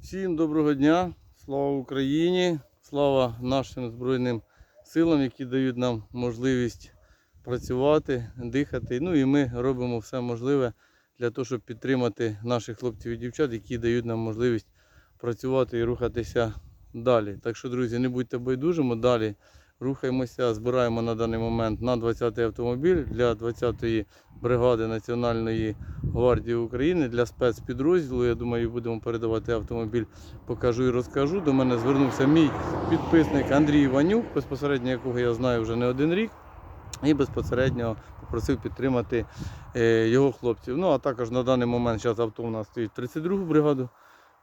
Всім доброго дня, слава Україні, слава нашим Збройним силам, які дають нам можливість працювати, дихати. Ну і ми робимо все можливе для того, щоб підтримати наших хлопців і дівчат, які дають нам можливість працювати і рухатися далі. Так що, друзі, не будьте байдужими, далі рухаємося, збираємо на даний момент на 20-й автомобіль для 20-ї бригади Національної гвардії України для спецпідрозділу. Я думаю, будемо передавати автомобіль, покажу і розкажу. До мене звернувся мій підписник Андрій Іванюк, безпосередньо якого я знаю вже не один рік. І безпосередньо попросив підтримати е, його хлопців. Ну а також на даний момент зараз авто у нас стоїть 32 бригаду.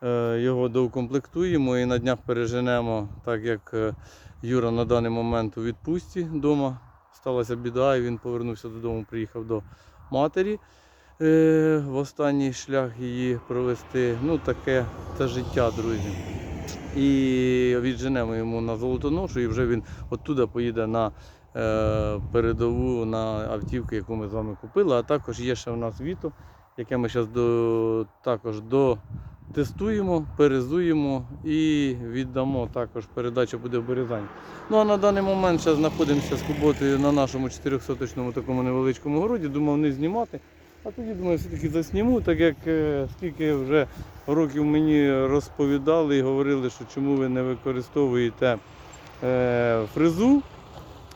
Е, Його доукомплектуємо і на днях переженемо, так як е, Юра на даний момент у відпустці вдома. Сталася біда, і він повернувся додому, приїхав до матері е, в останній шлях її провести. Ну, таке це життя, друзі. І відженемо йому на золотоношу, і вже він оттуда поїде на передову на автівку, яку ми з вами купили. А також є ще в нас Віто, яке ми зараз до, також дотестуємо, перезуємо і віддамо. Також передача буде в Березані. Ну а на даний момент ще знаходимося з Куботою на нашому 400-точному такому невеличкому городі. Думав не знімати. А тоді думаю, все-таки засніму, так як е, скільки вже років мені розповідали і говорили, що чому ви не використовуєте е, фрезу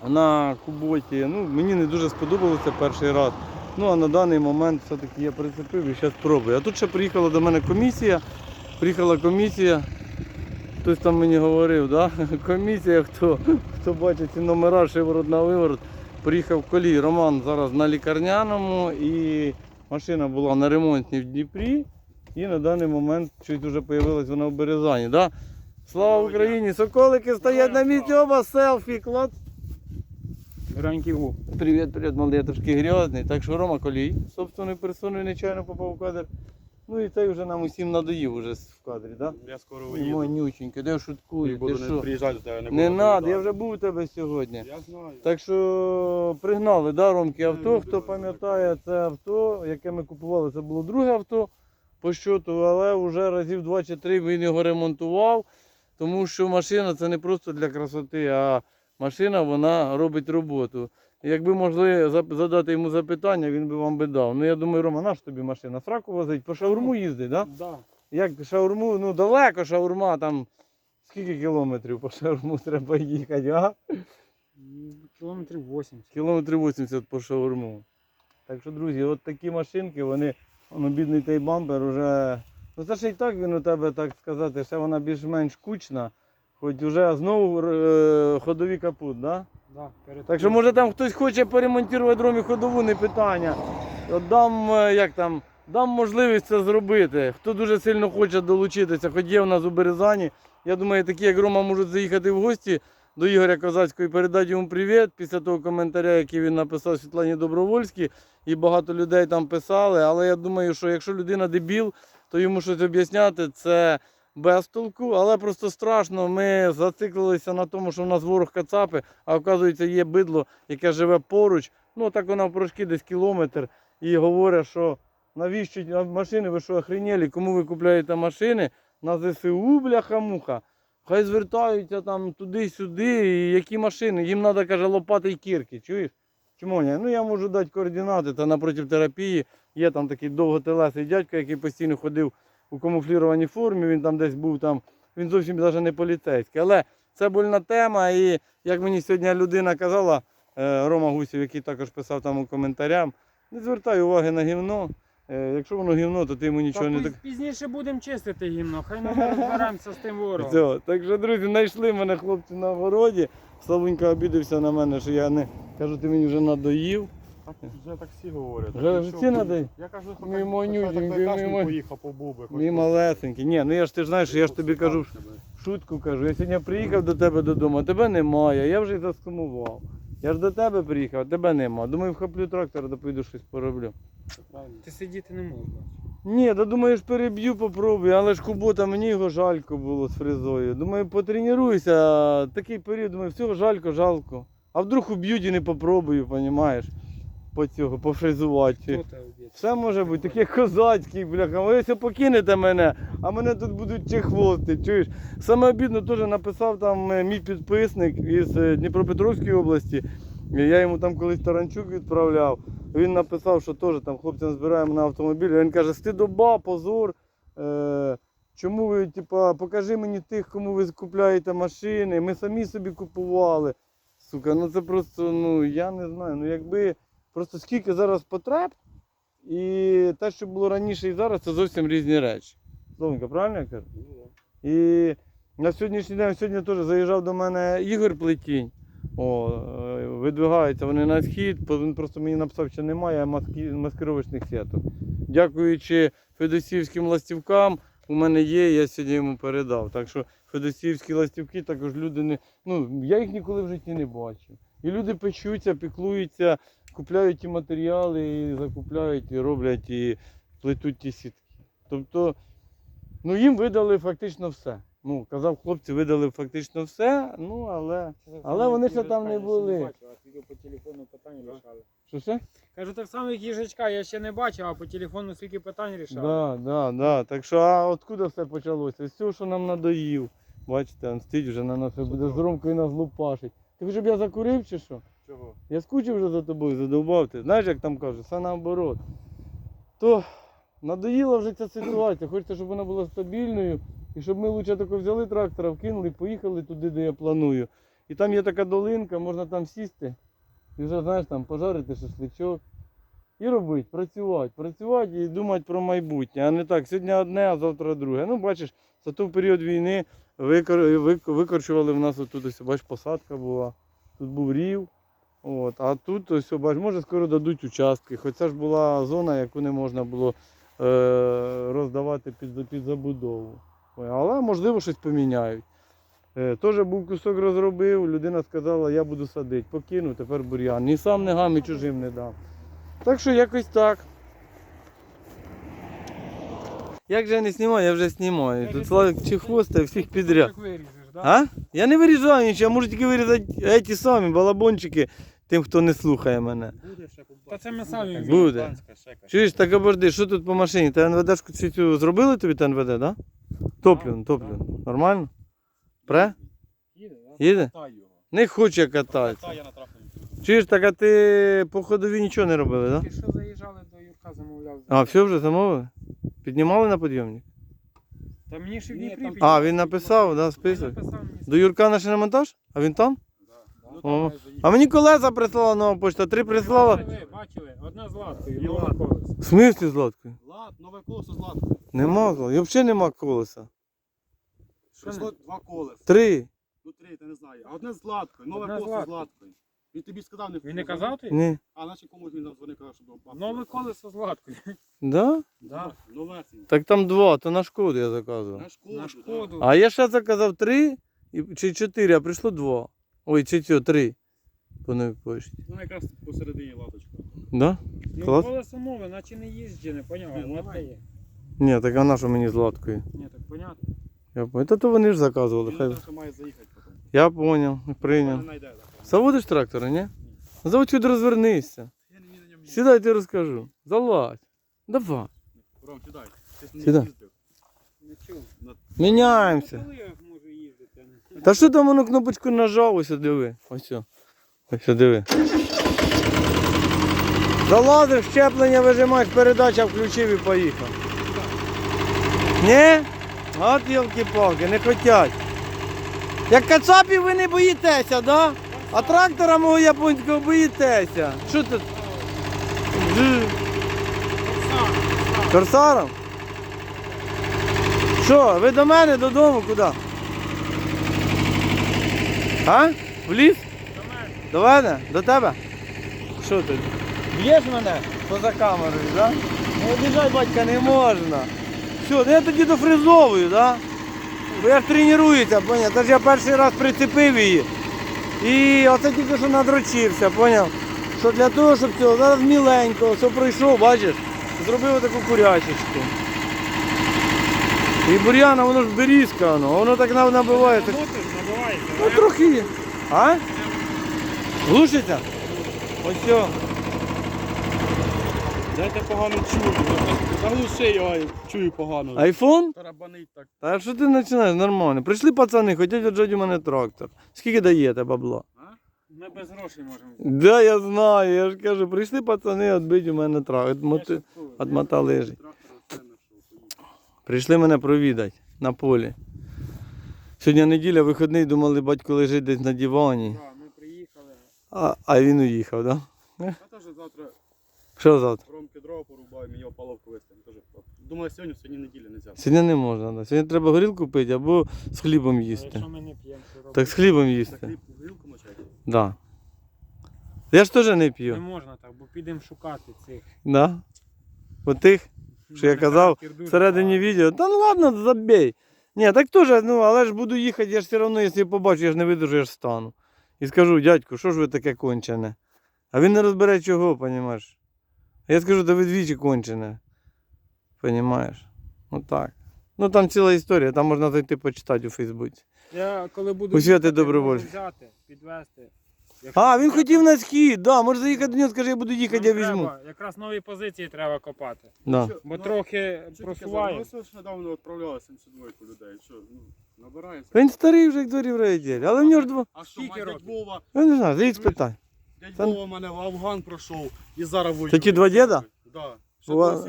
на куботі. Ну, мені не дуже сподобалося перший раз. Ну а на даний момент все-таки я прицепив і зараз пробую. А тут ще приїхала до мене комісія. Приїхала комісія. Хтось там мені говорив, да? комісія, хто, хто бачить ці номера, шиворот на виворот. Приїхав колій Роман зараз на лікарняному і машина була на ремонтній в Дніпрі. І на даний момент чуть вже з'явилась вона в Березані. Да? Слава Україні! Соколики стоять на місці, оба селфі, клад. Гранький губ. Привіт, привіт, малий, я трошки грязний. Так що Рома Колій, собственною персоною нечайно попав в кадр. Ну і цей вже нам усім надоїв уже в кадрі, так? Я скоро виїду. Манюченький, де шуткую, ти буду не що? приїжджати до тебе, не Не треба, я вже був у тебе сьогодні. Я знаю. Так що пригнали, да, Ромки, авто. Хто пам'ятає це авто, яке ми купували, це було друге авто по щоту, але вже разів два чи три він його ремонтував, тому що машина це не просто для красоти, а машина вона робить роботу. Якби могли задати йому запитання, він би вам би дав. Ну я думаю, Рома, наш тобі машина? Сраку возить, по шаурму їздить, так? Да? Да. Як шаурму, ну далеко шаурма, там скільки кілометрів по шаурму треба їхати, а? Кілометрів 80. Кілометрів 80 по шаурму. Так що, друзі, от такі машинки, вони, воно бідний той бампер уже. Ну це ще й так він у тебе, так сказати, ще вона більш-менш кучна, хоч вже знову е, ходові капут, да? Да, перед Так що може там хтось хоче поремонтувати ромі ходову, не питання. От дам, е, як там, дам можливість це зробити. Хто дуже сильно хоче долучитися, хоч є в нас у Березані. Я думаю, такі як Рома можуть заїхати в гості до Ігоря Козацького і передати йому привіт після того коментаря, який він написав Світлані Добровольській. І багато людей там писали. Але я думаю, що якщо людина дебіл, то йому щось об'ясняти це без толку. Але просто страшно. Ми зациклилися на тому, що в нас ворог кацапи, а оказується, є бидло, яке живе поруч. Ну так вона в прошки десь кілометр і говорить, що навіщо машини, ви що охренєлі, кому ви купляєте машини на ЗСУ, бляха-муха. Хай звертаються там туди-сюди, і які машини. Їм треба, каже, лопати й кірки. Чуєш? Чому ні? Ну я можу дати координати, та напротив терапії є там такий довготелесий дядько, який постійно ходив у камуфлірованій формі, він там десь був там, він зовсім навіть не поліцейський. Але це больна тема, і як мені сьогодні людина казала, е, Рома Гусів, який також писав там у коментарям, не звертай уваги на гівно. Е, Якщо воно гівно, то ти йому нічого Та не так. Пізніше будемо чистити гімно, хай ми розберемося з тим ворогом. Все. Так що, друзі, знайшли мене хлопці на городі. Славунька обідався на мене, що я не кажу, ти мені вже надоїв. Так, вже так всі говорять. Вже всі надо- Я кажу, що Мій так- ма- поїхав по буби. хоч Мій малесенький. Ні, ну я ж ти ж знаєш, я ж тобі кажу шутку кажу. Я сьогодні приїхав до тебе додому, а тебе немає. Я вже й заскумував. Я ж до тебе приїхав, а тебе нема. Думаю, вхоплю трактор, да поїду щось пороблю. Ти сидіти не можеш. Ні, да думаєш, переб'ю, попробую, але ж кубота мені його жалько було з фрезою. Думаю, потренуюся. Такий період, думаю, всього жалько, жалко. А вдруг уб'ють і не попробую, розумієш? По цього, пофрезувати. Хто? Все може бути, таке козацьке, бляха. Ви все покинете мене, а мене тут будуть чехвости. Чуєш? Саме обідно теж написав там е, мій підписник із е, Дніпропетровської області. Я йому там колись таранчук відправляв. Він написав, що теж там хлопцям збираємо на автомобіль. Він каже, стидоба, позор. Е, чому ви, типа, покажи мені тих, кому ви купляєте машини. Ми самі собі купували. Сука, ну це просто, ну я не знаю. Ну якби просто скільки зараз потреб, і те, що було раніше і зараз, це зовсім різні речі. Словенька, правильно я кажу? І на сьогоднішній день сьогодні теж заїжджав до мене Ігор Плетінь. О, е, видвигаються вони на схід, він просто мені написав, що немає маски, маскировочних сіток. Дякуючи федосівським ластівкам, у мене є, я сьогодні йому передав. Так що федосівські ластівки також люди не. Ну, я їх ніколи в житті не бачив. І люди печуться, піклуються, купляють ті матеріали, і закупляють, і роблять, і плетуть ті сітки. Тобто, ну їм видали фактично все. Ну, казав, хлопці видали фактично все, ну але. Але вони ще там не були. по телефону питання рішали. Що ще? Кажу, так само як їжачка, я ще не бачив, а по телефону скільки питань рішали. Да, да, да. Так що, а откуда все почалося? З цього, що нам надоїв. Бачите, он стоїть вже на нас і буде з ромкою нас лупашить. Ти хочеш, щоб я закурив чи що? Чого? Я скучив вже за тобою, задовбав ти. Знаєш, як там кажуть, все наоборот. То надоїла вже ця ситуація. Хочеться, щоб вона була стабільною. І щоб ми лучше тако взяли трактора, вкинули, поїхали туди, де я планую. І там є така долинка, можна там сісти і вже, знаєш, там пожарити шашличок. І робити, працювати, працювати і думати про майбутнє, а не так, сьогодні одне, а завтра друге. Ну, бачиш, за той період війни викор... викорчували в нас отут, ось, бач, посадка була, тут був рів. От, а тут ось, бач, може скоро дадуть участки. Хоч це ж була зона, яку не можна було е, роздавати під, під забудову. Але можливо щось поміняють. Е, Теж був кусок розробив, людина сказала, я буду садити. Покинув, тепер бур'ян. Ні сам не гам, і чужим не дам. Так що якось так. Як же я не знімаю, я вже знімаю. Тут Славик чи хвоста всіх підряд. Так да? А? Я не вирізаю нічого, я можу тільки вирізати ті самі балабончики тим, хто не слухає мене. Буде ще Та це ми самі Буде. Чуєш, так обожди, що тут по машині? Та НВДшку цю цю зробили тобі та НВД, так? Да? Топлю, топлю. Нормально? Пре? Їде, да? Їде? Катай його. Не хоче кататися. Я на. Чуєш, так а ти по ходові нічого не робили, так? Да? Ти що заїжджали до Юрка, замовляв? А, все вже замовили? Піднімали на підйомник? Та мені ще в Ні, Дніпрі там- А, він написав, да, список. написав мені До Юрка на шиномонтаж? А він там? Ну, О. А мені колеса прислала нова почта, три прислала. Бачили, бачили, одна з латкою, латка. колесо. В смислі з латкою? Лад, нове колесо з латкою. Нема колеса. І взагалі нема колеса. Прийшло два колеса. Три. Ну три, я не знаю. А одне з латкою, нове Одне з колесо з латкою. латкою. Він тобі сказав, не Він не казав тобі? Ні. А наче комусь він дзвонив, казав, щоб бабку. Нове колесо з латкою. Да? Да. Новесеньке. Так там два, то на шкоду я заказував. На шкоду. На да. шкоду. А я ще заказав три і- чи чотири, а прийшло два. Ой, чи цього, три. По новій почті. Ну якраз посередині латочка. Да? Ну Клас. колесо нове, наче не їжджі, не поняв, а Ні, латка є. Ні, так вона що мені з латкою. Ні, так понятно. Я понял. Та то вони ж заказували. Він Хай. має заїхати потім. Я поняв, Не прийняв. знайде. так. Заводиш трактора, ні? Заводь сюди розвернися. Я не вмію на ньому їздити. Сідай, ти розкажу. Залазь. Давай. Ром, сідай. Ти ж не Сідай. Міняємося. Коли я можу їздити? Та що там воно кнопочку нажав, ось диви. Ось. о. Ось о, диви. Залазив, щеплення вижимаєш, передача включив і поїхав. Ні? От йолки-палки, не хотять. Як кацапів ви не боїтеся, да? А трактора мого японського боїтеся. Що тут? Корсаром? Що, ви до мене додому куди? А? В ліс? До мене? До тебе? Що ти? Б'єш мене поза камерою, так? Да? Не обіжай, батька, не можна. Все, ну я тоді дофризовую, так? Да? Бо я ж тренуюся, поняв? Тож я перший раз прицепив її. І оце тільки що надрочився, поняв? Що для того, щоб цього зараз міленько, все пройшов, бачиш, зробив таку курячечку. І бур'яна, воно ж берізка, воно, воно так нам набиває. Так... Ну трохи. Ну. А? Глушиться? Ось. все. Не чув. Ром, сідай. Ти ж не їздив. Не чув. Не чув. Глушиться? Ось. все. Дайте погано чую. Заглуши його, чую погано. Айфон? Тарабанить так. Та що ти починаєш нормально? Прийшли пацани, хочуть віджати у мене трактор. Скільки даєте бабла? Ми без грошей можемо. Да, я знаю, я ж кажу, прийшли пацани відбити у мене трактор. Я От, шуткую. от мота лежить. Трактор оце знайшов. поїхав. Прийшли мене провідати на полі. Сьогодні неділя, вихідний, думали, батько лежить десь на дивані. Да, Ми приїхали. А, а він уїхав, так? Да? Я теж завтра Що завтра? ромки дрова порубаю, мені опаловку виставимо. Теж. Думаю, сьогодні, сьогодні неділя не взяв. Сьогодні не можна. Да. Сьогодні треба горілку пити або з хлібом А їсти. Якщо ми не п'ємо, що робити? Так з хлібом їсти. хліб грілку мочати? Да. Я ж теж не Не п'ю. можна так, бо підемо шукати цих. Да? От тих, що я казав всередині відео. Та ну ладно, забей. Ні, так теж, ну, але ж буду їхати, я ж все одно, якщо побачу, я ж не видержу, я ж стану. І скажу, дядьку, що ж ви таке кончене? А він не розбере чого, понімаєш? Я скажу, та ви двічі кончене. Понімаєш? Ну так. Ну там ціла історія, там можна зайти почитати у Фейсбуці. Я коли буду Усвяти їхати, взяти, підвезти. Якщо А, він треба, хотів на схід, да, може заїхати до нього, скаже, я буду їхати, я нам візьму. треба, Якраз нові позиції треба копати. Да. Бо ну, трохи просуває. зараз? Ось ж недавно відправляли 72 людей. Що, ну, набирається. Він старий вже як дворів райділь, але в нього ж два. А що, Скільки мать, років? Вова, Я не знаю, заїдь спитай. Дядь Вова мене в Афган пройшов і зараз воює. Це ті два діда? Да.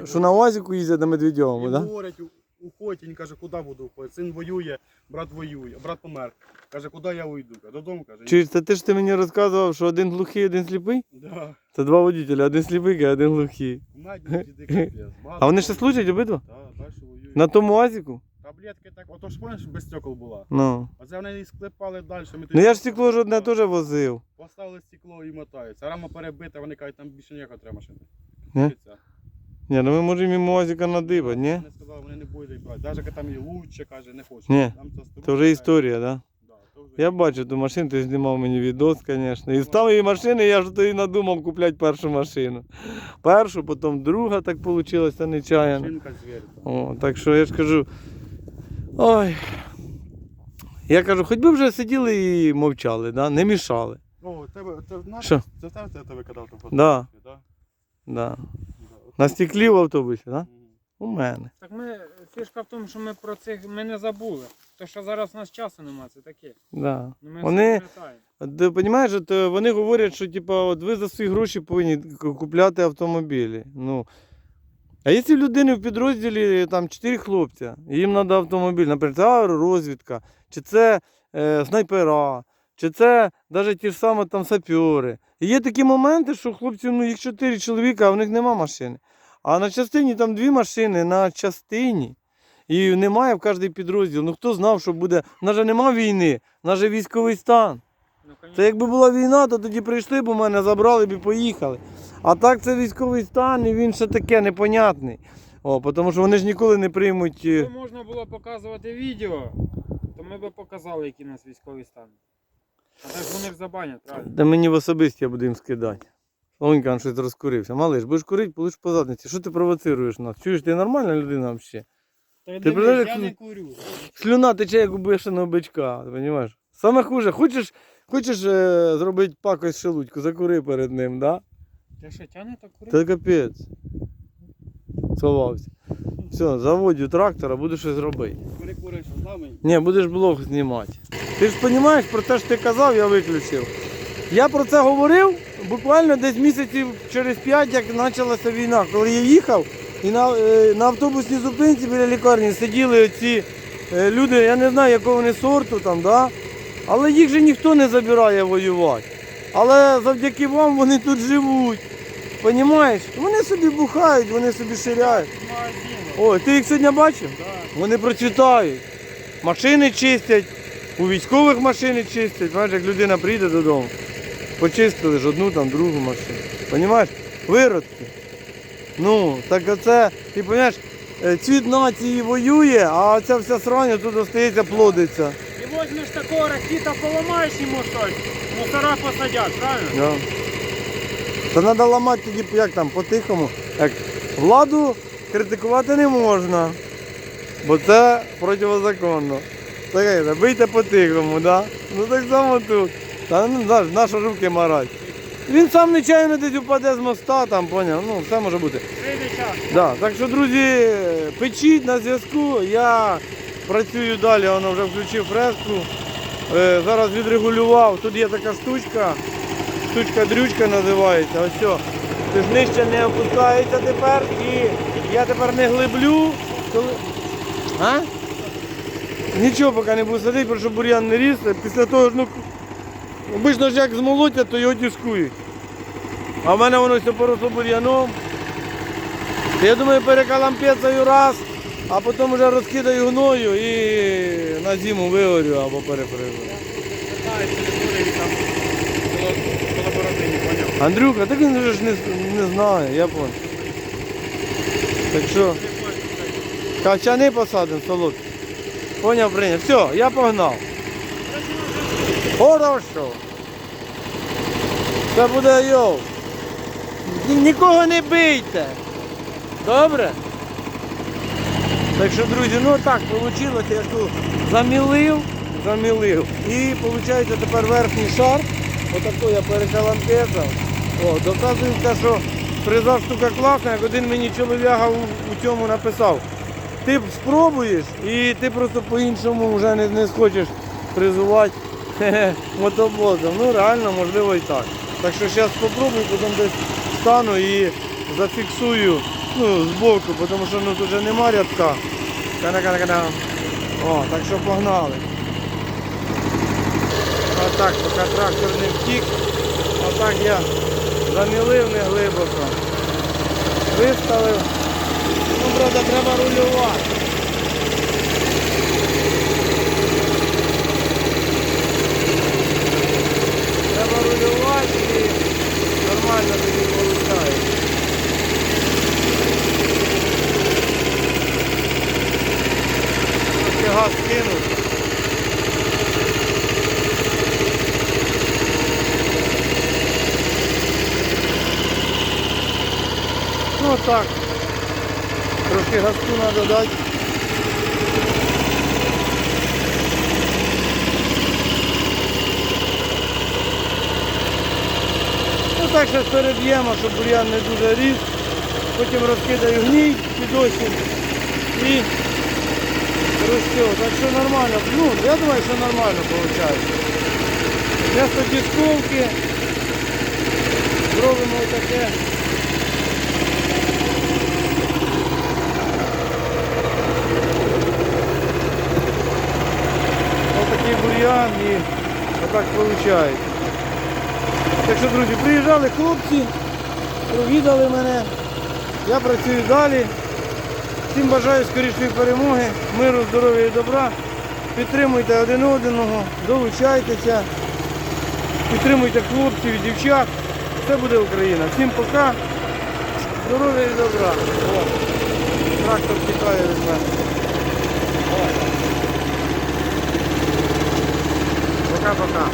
Що, на УАЗіку їздять на Медведєвому, І так? Да? говорять, у- уходь, він каже, куди буду уходити? Син воює, брат воює, брат помер. Каже, куди я уйду? Каже, Додому каже. Чи це ти ж ти мені розказував, що один глухий, один сліпий? Да. Це два водителя, один сліпий, а один глухий. Мать, діди капець. А вони ще служать обидва? Так, далі воюють. На тому УАЗіку? Таблетки так, ото ж пам'ятаєш, без стекол була. Ну. А це вони і склепали далі. Ми Ну я ж стекло ж одне теж возив. Поставили стекло і мотаються. Рама перебита, вони кажуть, там більше ніякого треба машини. Ні? Це. Ні, ну ми можемо і УАЗіка надибати, ні? Вони сказали, вони не будуть брати. Навіть коли там і лучше, каже, не хочуть. Ні, Там це вже історія, так? Да? Да, то вже Я бачу ту машину, ти знімав мені відос, звісно. І з тої машини я ж тоді надумав купляти першу машину. Першу, потім друга так вийшло нечаянно. Шинка звір. О, так що я ж кажу. Ой. Я кажу, хоч би вже сиділи і мовчали, да? не мішали. О, тебе, це, знаєш, Що? це в тебе я тебе казав то Да. Да? Да. Да. На стеклі в автобусі, да? У мене. Так ми, фішка в тому, що ми про цих ми не забули. То, що зараз у нас часу немає, це таке. Да. Ну, ми Вони- все пам'ятаємо. Ти розумієш, от, е, вони говорять, що типу, от ви за свої гроші повинні к- купляти автомобілі. Ну, а якщо в людини в підрозділі там 4 хлопця, і їм треба автомобіль, наприклад, аеророзвідка, чи це е, снайпера, чи це навіть ті ж самі там сапьори. І є такі моменти, що хлопців, ну їх 4 чоловіка, а в них нема машини. А на частині там дві машини, на частині. І немає в кожний підрозділ. Ну хто знав, що буде. У нас же нема війни, у нас же військовий стан. Ну, Це якби була війна, то тоді прийшли б у мене, забрали б і поїхали. А так це військовий стан, і він ще таке непонятний. О, тому що вони ж ніколи не приймуть. е, Якби можна було показувати відео, то ми б показали, який у нас військовий стан. А так вони ж забанять, правильно? Та мені в особисті я буду їм скидати. Слонька щось розкурився. Малиш, будеш курити, будеш по задниці. Що ти провоцируєш нас? Чуєш, ти нормальна людина взагалі? Ти дивись, я як- не курю. Слюна тече, як у бешеного бичка, розумієш? Саме хуже, хочеш, хочеш е, зробити пакость шелудьку, закури перед ним, да? Ти що, тягне так курити? Та капець. Сховався. Все, заводю трактора, буду щось робити. Перекуриш з нами. Ні, будеш блог знімати. Ти ж розумієш, про те, що ти казав, я виключив. Я про це говорив буквально десь місяців через п'ять, як почалася війна. Коли я їхав, і на, е, на автобусній зупинці біля лікарні сиділи оці е, люди, я не знаю, якого вони сорту там, да? Але їх же ніхто не забирає воювати. Але завдяки вам вони тут живуть. Понімаєш? Вони собі бухають, вони собі ширяють. Ой, ти їх сьогодні бачив? Вони процвітають. Машини чистять, у військових машини чистять. Знаєш, як людина прийде додому, почистили ж одну там другу машину. Понімаєш? Виродки. Ну, так оце, ти розумієш, е, цвіт нації воює, а ця вся срання тут остається плодиться. Возьмеш такого ракіта, поламаєш йому щось, мусора посадять, правильно? Да. Та треба ламати тоді, як там, по-тихому. Як владу критикувати не можна, бо це протизаконно. Так як бийте по-тихому, да? Ну так само тут. Та ну наші руки марать. Він сам нечайно десь упаде з моста, там, поняв, ну, все може бути. Да, так що, друзі, печіть на зв'язку. Я працюю далі, воно вже включив фреску. Е, зараз відрегулював. Тут є така штучка, штучка дрючка називається. Ось все. Тож нижче не опускається тепер і я тепер не глиблю. Коли... А? Нічого поки не буду садити, тому що бур'ян не ріс. Після того ну, обично ж як змолотять, то його дискують. А в мене воно все поросло бур'яном. Я думаю, перекалампецаю раз, а потім вже розкидаю гною і на зиму вигорю або поняв. Андрюха, так він вже ж не, не знає, я понял. Так що, качани посадимо, солодкі. Поняв, прийняв. Все, я погнав. Хорошо. Це буде. Ні- Нікого не бийте. Добре? Так що, друзі, ну так вийшло, я тут замілив, замілив. І виходить тепер верхній шар. Отаку я перекалампезав. О, доказується, що фреза штука класна, як один мені чоловіка у, у цьому написав. Ти спробуєш і ти просто по-іншому вже не, не схочеш фрезувати хе-хе, мотоблоком. Ну реально, можливо і так. Так що зараз спробую, потім десь стану і зафіксую ну, збоку, тому що ну, тут вже нема рядка. Кана-кана-кана. О, так що погнали. Отак, поки трактор не втік. Отак я замілив не глибоко. Виставив. Ну, правда, треба рулювати. Треба рулювати і нормально тоді виходить. Трохи газ кинув. Ну так. Трошки газку треба дати. Ну так зараз переб'ємо, щоб бур'ян не дуже ріс. Потім розкидаю гній під осінь і ростю. Так що нормально. Ну, я думаю, що нормально виходить. Вместо дисковки зробимо таке. Такий бур'ян і отак виходить. Так що, друзі, приїжджали хлопці, провідали мене. Я працюю далі. Всім бажаю скорішої перемоги, миру, здоров'я і добра. Підтримуйте один одного, долучайтеся, підтримуйте хлопців і дівчат. Це буде Україна. Всім пока. Здоров'я і добра. Трактор тікає від мене. Пока-пока.